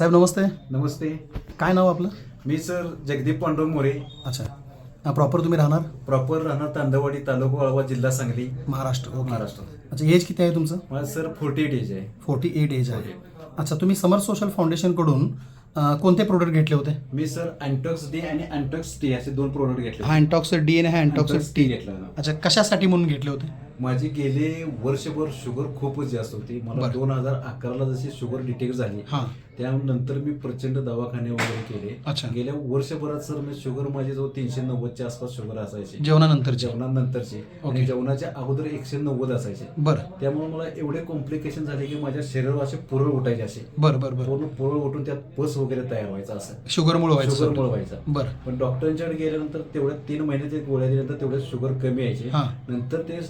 साहेब नमस्ते. नमस्ते. काय नाव आपलं? मी सर जगदीप पांडुरंग मोरे. अच्छा. प्रॉपर तुम्ही राहणार? प्रॉपर राहणार तांदवाडी तालुका वाळवा जिल्हा सांगली. महाराष्ट्र ओके. महाराष्ट्र. अच्छा एज किती आहे तुमचं? माझं सर फोर्टी एट एज आहे. फोर्टी एट एज आहे. अच्छा तुम्ही समर सोशल फाउंडेशनकडून कोणते प्रोडक्ट घेतले होते? मी सर अँटॉक्स डी आणि अँटॉक्स टी असे दोन प्रोडक्ट घेतले हा अँटॉक्स डी आणि हा अँटॉक्स टी घेतला. अच्छा कशासाठी म्हणून घेतले होते? माझी गेले वर्षभर शुगर खूपच जास्त होती. मला. दोन हजार अकराला जशी शुगर डिटेक्ट झाली त्यानंतर मी प्रचंड दवाखाने वगैरे केले. गेल्या वर्षभरात सर मी शुगर माझी जवळ तीनशे नव्वदच्या आसपास शुगर असायची. जेवणानंतरचे. जेवणानंतरची. आणि. जेवणाच्या अगोदर एकशे नव्वद असायचे. बरं. त्यामुळे मला एवढे कॉम्प्लिकेशन झाले की माझ्या शरीरावर असे पुरळ उठायचे असे. बरं बरं पूर्ण पुरळ उठून त्यात पस वगैरे तयार व्हायचा असं. शुगरमुळे व्हायचं शुगरमुळे सर. व्हायचा. बरं. पण डॉक्टरांच्याकडे गेल्यानंतर तेवढ्या तीन महिन्याचे गोळ्या दिल्यानंतर तेवढे शुगर कमी यायचे. नंतर ते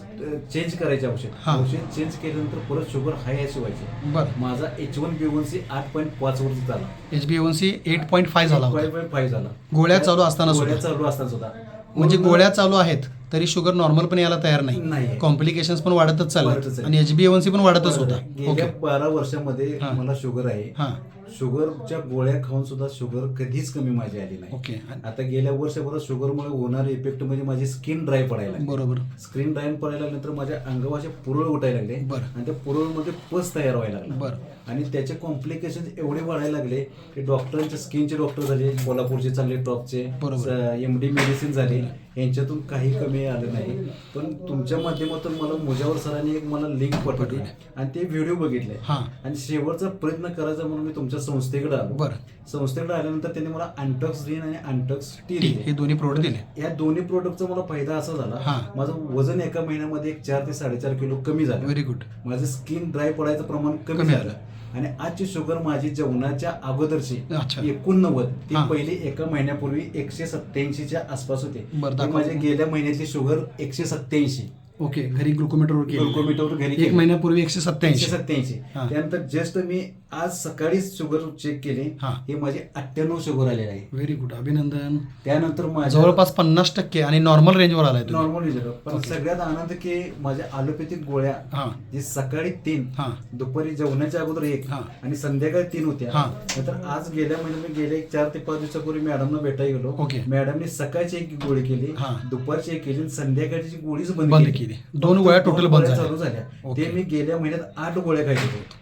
चेंज करायचे औषध हां. औषध चेंज केल्यानंतर परत शुगर हाय अशी व्हायची बरं. माझा H one B one C आठ पॉईंट पाच वरती झाला. H B N C eight point five झाला होता. झाला. गोळ्या चालू असताना गोळ्या सुद्धा? चालू असताना सुद्धा. म्हणजे गोळ्या चालू आहेत. तरी शुगर नॉर्मल पण यायला तयार नाही. नाही. कॉम्प्लिकेशन्स पण वाढतच वाढतच चालले आहे. आणि एच बी एन सी पण वाढतच होता. गेल्या ओके बारा वर्षामध्ये हां. मला शुगर आहे. हां. शुगरच्या गोळ्या खाऊन सुद्धा शुगर कधीच कमी माझी आली नाही. ओके आता गेल्या वर्षभरात शुगरमुळे होणारे इफेक्ट म्हणजे माझी स्किन ड्राय पडायला लागली. बरोबर. स्क्रीन ड्राय पडायला लागल्यानंतर माझ्या अंगावाचे पुरळ उठायला लागले. बरं. आणि त्या पुरळमध्ये पस तयार व्हायला लागला. बरं. आणि त्याचे कॉम्प्लिकेशन एवढे वाढायला लागले की डॉक्टरांचे स्किनचे डॉक्टर झाले कोल्हापूरचे चांगले टॉपचे बरोबर. एम डी मेडिसिन झाले. यांच्यातून काही कमी आलं नाही. पण तुमच्या माध्यमातून मला मुजावर सरांनी एक मला लिंक पाठवली आणि ते व्हिडिओ बघितले. आणि शेवटचा प्रयत्न करायचा म्हणून मी तुमच्या संस्थेकडे आलो. बरं. संस्थेकडे आल्यानंतर त्यांनी मला अँटॉक्स रीन आणि अँटॉक्स टी हे दोन्ही प्रोडक्ट दिले. या दोन्ही प्रोडक्टचा मला फायदा असा झाला. माझं वजन एका महिन्यामध्ये एक चार ते साडेचार किलो कमी झालं. व्हेरी गुड माझं स्किन ड्राय पडायचं प्रमाण कमी झालं. आणि आजची शुगर माझी जेवणाच्या अगोदरची. एकोणनव्वद ती. पहिली एका महिन्यापूर्वी एकशे सत्याऐंशीच्या आसपास होते. माझ्या गेल्या महिन्यातली शुगर एकशे सत्याऐंशी ओके घरी ग्लुकोमीटरवर केलं ग्लुकोमीटरवर घरी एक केलं. महिन्यापूर्वी एकशे एकशे सत्याऐंशी सत्याऐंशी हां. त्यानंतर जस्ट मी आज सकाळीच शुगर चेक केली हां. हे माझे अठ्ठ्याण्णव शुगर आलेले आहे व्हेरी गुड अभिनंदन त्यानंतर माझ्या जवळपास पन्नास टक्के आणि नॉर्मल रेंजवर आलाय तुम्ही नॉर्मल रिझल्ट पण सगळ्यात आनंद की माझ्या अलोपॅथिक गोळ्या हां जी सकाळी तीन हां दुपारी जेवणाच्या अगोदर एक हां. आणि संध्याकाळी तीन होत्या हां. नंतर आज गेल्या महिन्यात मी गेले एक चार ते पाच दिवसापूर्वी मॅडमना भेटायला गेलो ओके. मॅडमने सकाळची एक गोळी केली हां. दुपारची एक केली आणि संध्याकाळची गोळीच बंद बंद केली. दोन गोळ्या दोन बंद झाल्या. चालू झाल्या ओके. ते मी गेल्या महिन्यात आठ गोळ्या खायचे होते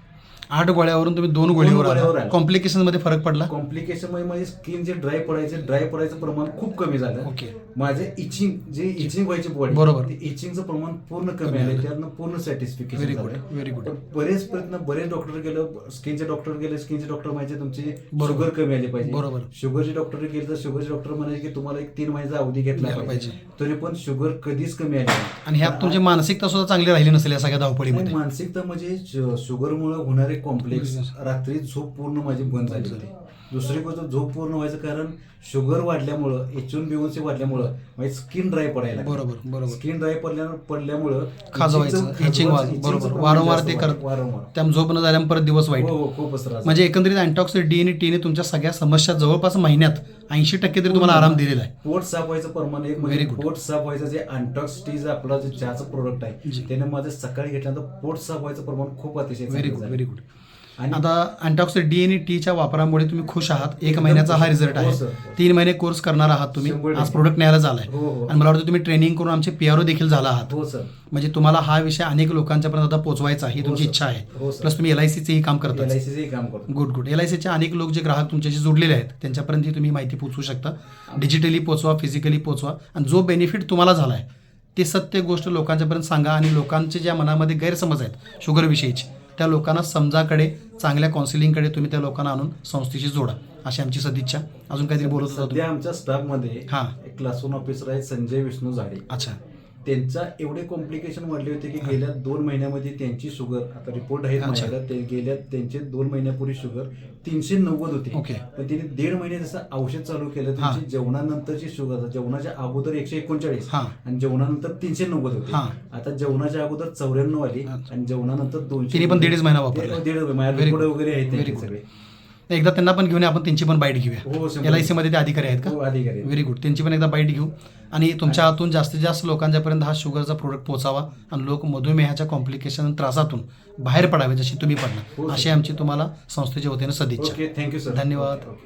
आठ गोळ्यावरून तुम्ही दोन गोळीवर गोळ्यावर. कॉम्प्लिकेशनमध्ये फरक पडला कॉम्प्लिकेशनमध्ये माझी स्किन जे ड्राय पडायचे ड्राय पडायचं प्रमाण खूप कमी झालं ओके. माझे इचिंग जे इचिंग व्हायची बॉडी बरोबर. ते इचिंगचं प्रमाण पूर्ण कमी आलं. त्यातनं पूर्ण सॅटिस्फिकेशन good, very good. बरेच प्रयत्न बरेच डॉक्टर गेलं स्किनचे डॉक्टर गेले स्किनचे डॉक्टर म्हणायचे तुमची बरोबर. शुगर कमी आली पाहिजे बरोबर. शुगरचे डॉक्टर गेले तर शुगरचे डॉक्टर म्हणायचे की तुम्हाला एक तीन महिन्याचा अवधी घेतला घ्यायला पाहिजे पाहिजे. तरी पण शुगर कधीच कमी आली नाही. आणि ह्यात तुमची मानसिकता सुद्धा चांगली राहिली नसेल या सगळ्या नाही, धावपळीमध्ये मानसिकता म्हणजे शुगरमुळे होणारे कॉम्प्लेक्स. रात्री झोप पूर्ण माझी बंद झाली होती दुसरी गोष्ट झोप पूर्ण व्हायचं कारण शुगर वाढल्यामुळं H one B one C वाढल्यामुळं माझी स्किन ड्राय पडायला. बरोबर बरोबर स्किन ड्राय पडल्या पडल्यामुळं खाजवायचं, बरोबर. वारंवार ते करत- वारंवार त्यामुळे झोप न झाल्यामुळे परत दिवस वाईट हो हो त्रास म्हणजे एकंदरीत अँटॉक्स डी आणि टीने तुमच्या सगळ्या समस्या जवळपास महिन्यात ऐंशी टक्के तरी तुम्हाला आराम दिलेला आहे पोट साफ व्हायचं प्रमाण एक Very म्हणजे good. पोट साफ व्हायचं जे अँटॉक्स टी जे आपला जे चहाचं प्रोडक्ट आहे. त्याने माझं सकाळी घेतल्यानंतर पोट साफ व्हायचं प्रमाण खूप अतिशय व्हेरी गुड. व्हेरी गुड आणि आता अँटॉक्स डी आणि टीच्या वापरामुळे तुम्ही खुश आहात. एक महिन्याचा हा. रिझल्ट हो, आहे. सर. तीन महिने कोर्स करणार आहात तुम्ही. आज. प्रोडक्ट न्यायला झालाय. हो, हो. आणि मला वाटतं तुम्ही ट्रेनिंग करून आमचे पीआरओ देखील झाला आहात. हो म्हणजे तुम्हाला हा विषय अनेक लोकांच्यापर्यंत आता पोहोचवायचा ही हो, तुमची. इच्छा आहे. हो. प्लस तुम्ही एल आय सीचेही काम करता. गुड गुड एल आय सीचे अनेक लोक जे ग्राहक तुमच्याशी जोडलेले आहेत त्यांच्यापर्यंत तुम्ही माहिती पोहोचवू शकता. डिजिटली पोचवा फिजिकली पोचवा. आणि जो बेनिफिट तुम्हाला झाला आहे ते सत्य गोष्ट लोकांच्यापर्यंत सांगा आणि लोकांचे ज्या मनामध्ये गैरसमज आहेत शुगरविषयीचे त्या लोकांना समजाकडे चांगल्या काउन्सिलिंगकडे तुम्ही त्या लोकांना आणून संस्थेशी जोडा. अशी आमची सदिच्छा. अजून काहीतरी बोलत होता तुम्ही? आमच्या स्टाफमध्ये हां. एक क्लास वन ऑफिसर आहे संजय विष्णू झाडे. अच्छा. त्यांचा एवढे कॉम्प्लिकेशन वाढले होते की गेल्या दोन महिन्यामध्ये त्यांची शुगर आता रिपोर्ट अच्छा. माझ्याकडे ते गेल्या त्यांचे दोन महिन्यापूर्वी शुगर तीनशे नव्वद होती. पण त्यांनी दीड महिने जसं औषध चालू केलं. त्यांची जेवणानंतरची शुगर जेवणाच्या अगोदर एकशे एकोणचाळीस हां. आणि जेवणानंतर तीनशे नव्वद होती. आता जेवणाच्या अगोदर चौऱ्याण्णव आली. आणि जेवणानंतर दोनशे तिने पण दीडच महिना वापरला. दीड good. वगैरे आहेत Very एकदा त्यांना पण घेऊन आपण त्यांची पण बाईट हो, घेऊया शंभर एल आय सीमध्ये ते अधिकारी आहेत हो, का अधिकारी. व्हेरी गुड त्यांची पण एकदा बाईट घेऊ. आणि तुमच्या हातून जास्तीत जास्त लोकांच्यापर्यंत हा शुगरचा प्रोडक्ट पोहोचावा आणि लोक मधुमेहाच्या कॉम्प्लिकेशन त्रासातून बाहेर पडावे जशी तुम्ही हो, पडणार सर. अशी आमची तुम्हाला संस्थेच्या वतीने सदिच्छा. ओके थँक्यू सर धन्यवाद. ओके.